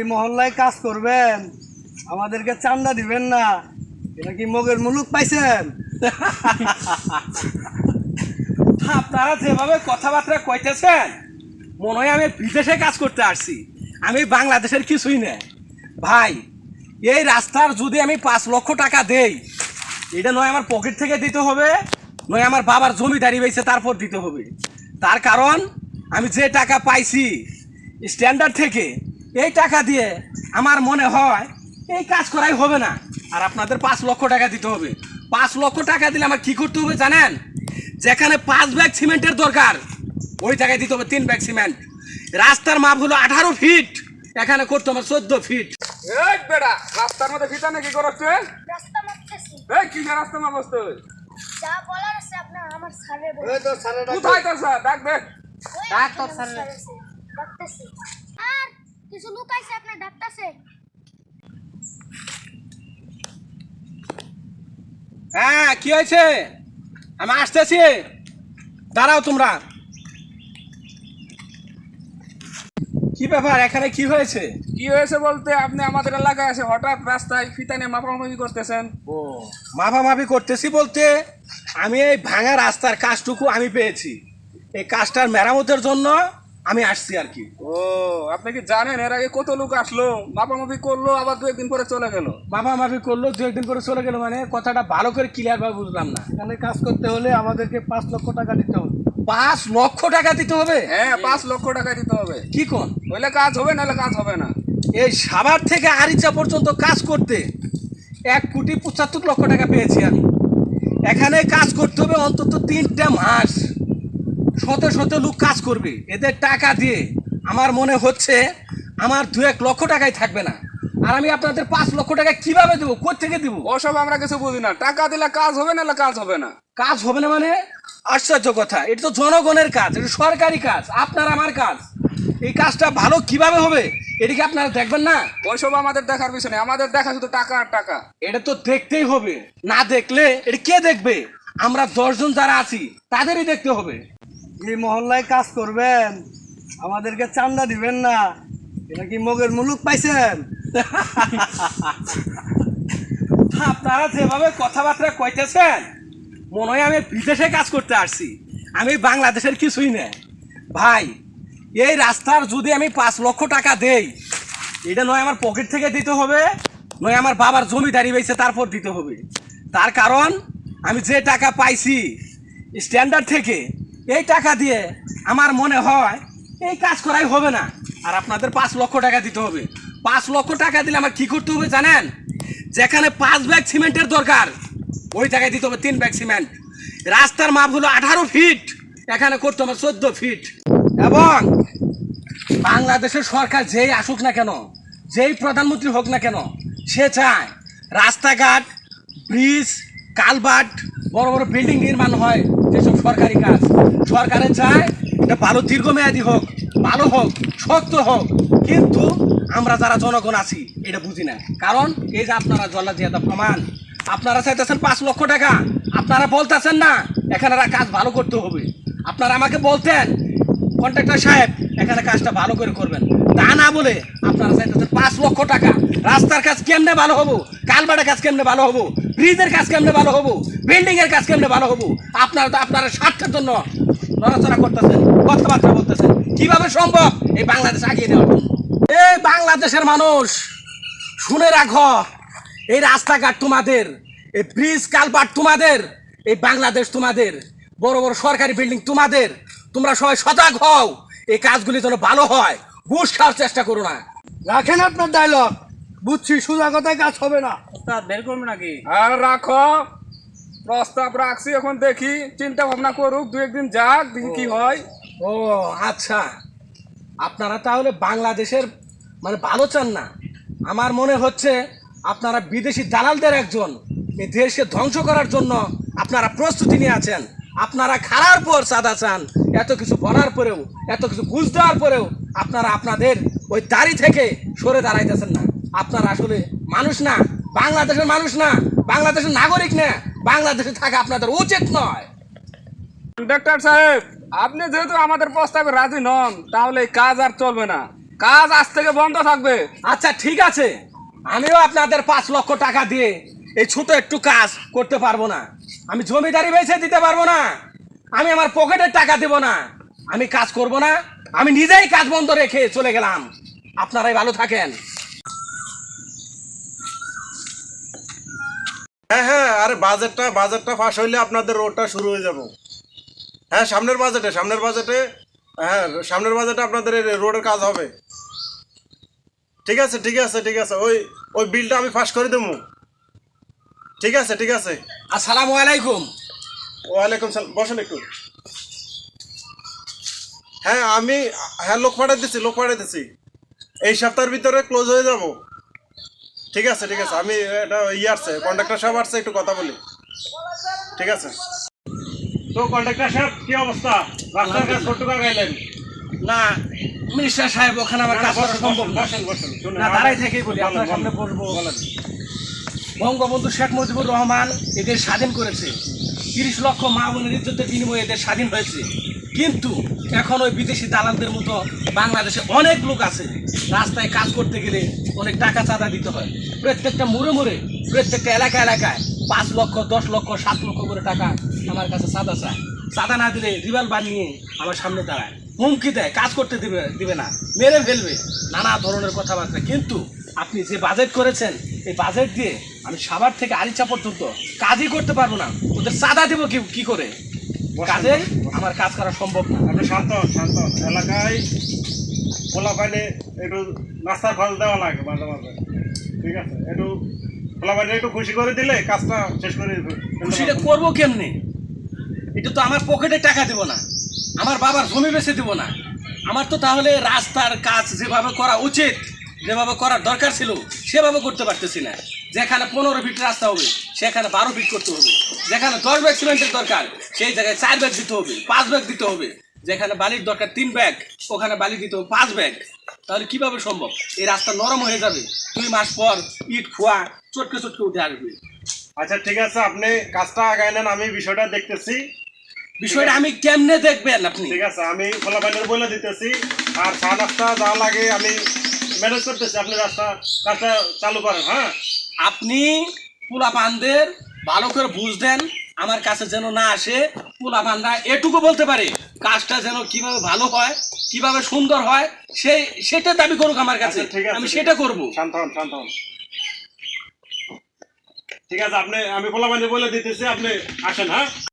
এই মহল্লায় কাজ করবেন। আমাদেরকে চান্দা দিবেন না। এটা কি মগের মুলুক পাইছেন? আপনারা যেভাবে কথাবার্তা কইতেছেন, মনে হয় আমি বিদেশে কাজ করতে আসছি। আমি বাংলাদেশের কিছুই না ভাই, এই রাস্তার যদি আমি পাঁচ লক্ষ টাকা দেই, এটা নয় আমার পকেট থেকে দিতে হবে, নয় আমার বাবার জমিদারি বেছে তারপর দিতে হবে। তার কারণ, আমি যে টাকা পাইছি স্ট্যান্ডার্ড থেকে এই টাকা দিয়ে আমার মনে হয় এই কাজ করাই হবে না। আর আপনাদের পাঁচ লক্ষ টাকা দিতে হবে। পাঁচ লক্ষ টাকা দিলে আমার কি করতে হবে জানেন? যেখানে পাঁচ ব্যাগ সিমেন্টের দরকার ওই জায়গায় দিতে হবে তিন ব্যাগ সিমেন্ট। রাস্তার মাপ হলো আঠারো ফিট এখানে করতে হবে চোদ্দ ফিট। এই বেটা রাস্তার মধ্যে ফিতা নাকি করছে? এই কি রাস্তা মা বসতে যা বলার আছে আপনার আমার স্যারের তো কোথায় তোর স্যার? ডাক দে। ডাক্তার স্যারের ডাকতেছি। আর কিছু লোক আইছে আপনার ডাকতেছে হ্যাঁ কি হয়েছে? আমি আসতেছি। দাঁড়াও তোমরা। কি ব্যাপার এখানে কি হয়েছে? কি হয়েছে বলতে আপনি আমাদের এলাকায় আসে হঠাৎ রাস্তায় ফিতা নিয়ে মাপামাপি করতেছেন। ও মাপামাপি করতেছি বলতে আমি এই ভাঙা রাস্তার কাজটুকু আমি পেয়েছি। এই কাজটার মেরামতের জন্য আমি আসছি আর কি। ও আপনি কি জানেন এর আগে কত লোক আসলো? মাপামাপি করল আবার দু একদিন পরে চলে গেল? মাপামাপি করল দু একদিন করে চলে গেল মানে কথাটা ভালো করে ক্লিয়ার ভাবে বুঝলাম না। এখানে কাজ করতে হলে আমাদেরকে পাঁচ লক্ষ টাকা দিতে হবে। পাঁচ লক্ষ টাকা দিতে হবে? হ্যাঁ পাঁচ লক্ষ টাকা দিতে হবে। কি কোন? হইলে কাজ হবে নাহলে কাজ হবে না। এই সাভার থেকে আরিচা পর্যন্ত কাজ করতে এক কোটি পঁচাত্তর লক্ষ টাকা পেয়েছি আমি। এখানে কাজ করতে হবে অন্তত তিনটা মাস। শত শত লোক কাজ করবে। এদের টাকা দিয়ে আমার মনে হচ্ছে আমার দু এক লক্ষ টাকাই থাকবে না। আর আমি আপনাদের পাঁচ লক্ষ টাকা কীভাবে দেবো? থেকে দেবো? ওসব আমরা কিছু বুঝি না। টাকা দিলে কাজ হবে নাহলে কাজ হবে না? কাজ হবে না মানে? আশ্চর্য কথা। এটা তো জনগণের কাজ এটা সরকারি কাজ আপনার আমার কাজ। এই কাজটা ভালো কীভাবে হবে এটা কি আপনারা দেখবেন না? ওইসব আমাদের দেখার পিছনে আমাদের দেখা শুধু টাকা আর টাকা। এটা তো দেখতেই হবে। না দেখলে এটা কে দেখবে? আমরা দশজন যারা আছি তাদেরই দেখতে হবে। এই মহল্লায় কাজ করবেন। আমাদেরকে চান্দা দিবেন না। এটা কি মগের মুলুক পাইছেন? আপনারা যেভাবে কথাবার্তা কইতেছেন, মনে হয় আমি বিদেশে কাজ করতে আসছি। আমি বাংলাদেশের কিছুই না ভাই, এই রাস্তার যদি আমি পাঁচ লক্ষ টাকা দেই, এটা নয় আমার পকেট থেকে দিতে হবে, নয় আমার বাবার জমিদারি বেছে তারপর দিতে হবে। তার কারণ, আমি যে টাকা পাইছি স্ট্যান্ডার্ড থেকে এই টাকা দিয়ে আমার মনে হয় এই কাজ করাই হবে না। আর আপনাদের পাঁচ লক্ষ টাকা দিতে হবে। পাঁচ লক্ষ টাকা দিলে আমার কি করতে হবে জানেন? যেখানে পাঁচ ব্যাগ সিমেন্টের দরকার, ওই জায়গায় দিতে হবে তিন ব্যাগ সিমেন্ট। রাস্তার মাপ হলো আঠারো ফিট, এখানে করতে হবে চোদ্দ ফিট। এবং বাংলাদেশের সরকার যেই আসুক না কেন, যেই প্রধানমন্ত্রী হোক না কেন, সে চায় রাস্তাঘাট, ব্রিজ কালভার্ট বড় বড় বিল্ডিং নির্মাণ হয়। যেসব সরকারি কাজ। সরকারে চায় এটা ভালো দীর্ঘমেয়াদী হোক, ভালো হোক, শক্ত হোক, কিন্তু আমরা যারা জনগণ আছি, এটা বুঝি না। কারণ এই যে আপনারা জল্লা জিয়াদা প্রমাণ, আপনারা চাইতেছেন পাঁচ লক্ষ টাকা, আপনারা বলতেছেন না, এখানে কাজ ভালো করতে হবে। আপনারা আমাকে বলতেন, কন্ট্রাক্টর সাহেব, এখানে কাজটা ভালো করে করবেন। তা না বলে আপনারা চাইতেছেন পাঁচ লক্ষ টাকা, রাস্তার কাজ কেমনে ভালো হব কালবাটের কাজ কেমনে ভালো হব? ব্রিজের কাজ কেমনে ভালো হব? বিল্ডিং এর কাজ কেমনে ভালো হব? আপনারা তো আপনারা স্বার্থের জন্য নড়াচড়া করতেছেন, কথাবার্তা বলতেছেন। কীভাবে সম্ভব? এই বাংলাদেশ আগিয়ে নেওয়ার জন্য। এই বাংলাদেশের মানুষ, শুনে রাখো, এই রাস্তাঘাট তোমাদের, এই ব্রিজ কালপাট তোমাদের, এই বাংলাদেশ তোমাদের, বড় বড় সরকারি বিল্ডিং তোমাদের, তোমরা সবাই সজাগ হও, এই কাজগুলি যেন ভালো হয়। ঘুষ খাওয়ার চেষ্টা করো না। রাখেন আপনার ডায়লগ বুঝছি সোজা কথায় কাজ হবে না। বের করবে নাকি? আর রাখো প্রস্তাব রাখছি এখন দেখি চিন্তা ভাবনা করুক দু একদিন যাক দেখি কি হয়। ও আচ্ছা। আপনারা তাহলে বাংলাদেশের মানে ভালো চান না? আমার মনে হচ্ছে আপনারা বিদেশি দালালদের একজন এই দেশকে ধ্বংস করার জন্য আপনারা প্রস্তুতি নিয়ে আছেন। আপনারা খারার পর সাদা চান এত কিছু বলার পরেও এত কিছু ঘুষ দেওয়ার পরেও আপনারা আপনাদের ওই দাড়ি থেকে সরে দাঁড়াইতেছেন না। আপনারা আসলে মানুষ না বাংলাদেশের মানুষ না বাংলাদেশের নাগরিক না বাংলাদেশে থাকা আপনাদের উচিত নয়। ডাক্তার সাহেব আপনি যেহেতু আমাদের প্রস্তাবে রাজি নন তাহলে এই কাজ আর চলবে না। কাজ আজ থেকে বন্ধ থাকবে। আচ্ছা ঠিক আছে। আমিও আপনাদের পাঁচ লক্ষ টাকা দিয়ে এই ছোট একটু কাজ করতে পারব না। আমি জমিদারি বেছে দিতে পারব না। আমি আমার পকেটের টাকা দেব না। আমি কাজ করব না। আমি নিজেই কাজ বন্ধ রেখে চলে গেলাম। আপনারাই ভালো থাকেন। হ্যাঁ হ্যাঁ আরে বাজেটটা বাজেটটা ফাঁস হইলে আপনাদের রোডটা শুরু হয়ে যাব। হ্যাঁ সামনের বাজেটে সামনের বাজেটে হ্যাঁ সামনের বাজেটে আপনাদের রোডের কাজ হবে। ঠিক আছে ঠিক আছে ঠিক আছে ওই ওই বিলটা আমি ফাঁস করে দেবো। ঠিক আছে ঠিক আছে। আসসালামু আলাইকুম। ওয়ালাইকুম সালাম বসেন একটু। হ্যাঁ আমি হ্যাঁ লোক পাঠাই দিচ্ছি লোক পাঠাই দিচ্ছি এই সপ্তাহের ভিতরে ক্লোজ হয়ে যাব। ঠিক আছে ঠিক আছে। আমি এটা ইয়ে আসছে কন্ট্রাক্টর সাহেব আসছে একটু কথা বলি। ঠিক আছে? তো কন্ট্রাক্টর সাহেব কি অবস্থা? রাস্তার কাজ কতটুকু গাইলেন না মিনিস্টার সাহেব ওখানে আমার কাজ করা সম্ভব না। না দাঁড়াই থেকেই বলি আপনার সামনে বলেন, বলব। বঙ্গবন্ধু শেখ মুজিবুর রহমান এদের স্বাধীন করেছে। তিরিশ লক্ষ মা বোনের ইজ্জতের বিনিময়ে এদের স্বাধীন হয়েছে। কিন্তু এখন ওই বিদেশি দালালদের মতো বাংলাদেশে অনেক লোক আছে। রাস্তায় কাজ করতে গেলে অনেক টাকা চাঁদা দিতে হয়। প্রত্যেকটা মুড়ে মুড়ে প্রত্যেকটা এলাকা এলাকায় পাঁচ লক্ষ দশ লক্ষ সাত লক্ষ করে টাকা আমার কাছে চাঁদা চায়। চাঁদা না দিলে রিভাল বানিয়ে আমার সামনে দাঁড়ায়। হুমকি দেয় কাজ করতে দিবে দিবে না মেরে ফেলবে নানা ধরনের কথাবার্তা। কিন্তু আপনি যে বাজেট করেছেন এই বাজেট দিয়ে আমি সাবার থেকে আরিচা পর্যন্ত কাজই করতে পারব না। ওদের চাঁদা দেবো কি কি করে? কাজে আমার কাজ করা সম্ভব না। আপনি শান্ত শান্ত এলাকায় খোলা পাইলে একটু নাস্তার খরচ দেওয়া লাগে মাঝে মাঝে। ঠিক আছে? একটু খোলা পাইলে একটু খুশি করে দিলে কাজটা শেষ করে খুশিটা করব কেমনি? এটা তো আমার পকেটে টাকা দেব না। আমার বাবার জমি বেছে দেব না। আমার তো তাহলে রাস্তার কাজ যেভাবে করা উচিত, যেভাবে করার দরকার ছিল, সেভাবে করতে পারতেছি না। যেখানে পনেরো ফিট রাস্তা হবে, সেখানে বারো ফিট করতে হবে। যেখানে দশ ব্যাগ সিমেন্টের দরকার, সেই জায়গায় চার ব্যাগ দিতে হবে, পাঁচ ব্যাগ দিতে হবে। যেখানে বালির দরকার তিন ব্যাগ ওখানে বালি দিতে পাঁচ ব্যাগ। তাহলে কীভাবে সম্ভব? এই রাস্তা নরম হয়ে যাবে। দুই মাস পর ইট খোয়া চটকে চটকে উঠে আসবে। আচ্ছা ঠিক আছে আপনি কাজটা আগায় নেন আমি বিষয়টা দেখতেছি। বিষয়টা আমি কেমনে দেখবেন আপনি? ঠিক আছে আমি খোলা পাইলে বলে দিতেছি। আর চা রাস্তা যা লাগে আমি ম্যানেজ করতেছি আপনি রাস্তা কাজটা চালু করেন হ্যাঁ? আপনি পোলা পানদের ভালো করে বুঝ দেন আমার কাছে যেন না আসে পোলা ভান্ডা এটুকু বলতে পারে কাজটা যেন কীভাবে ভালো হয় কীভাবে সুন্দর হয় সেই সেটা দাবি করুক আমার কাছে। আচ্ছা, ঠিক আছে আমি সেটা। করব। শান্ত হন শান্ত হন। ঠিক আছে আপনি আমি পোলা ভান্ডা বলে দিতেছি আপনি আসেন হ্যাঁ?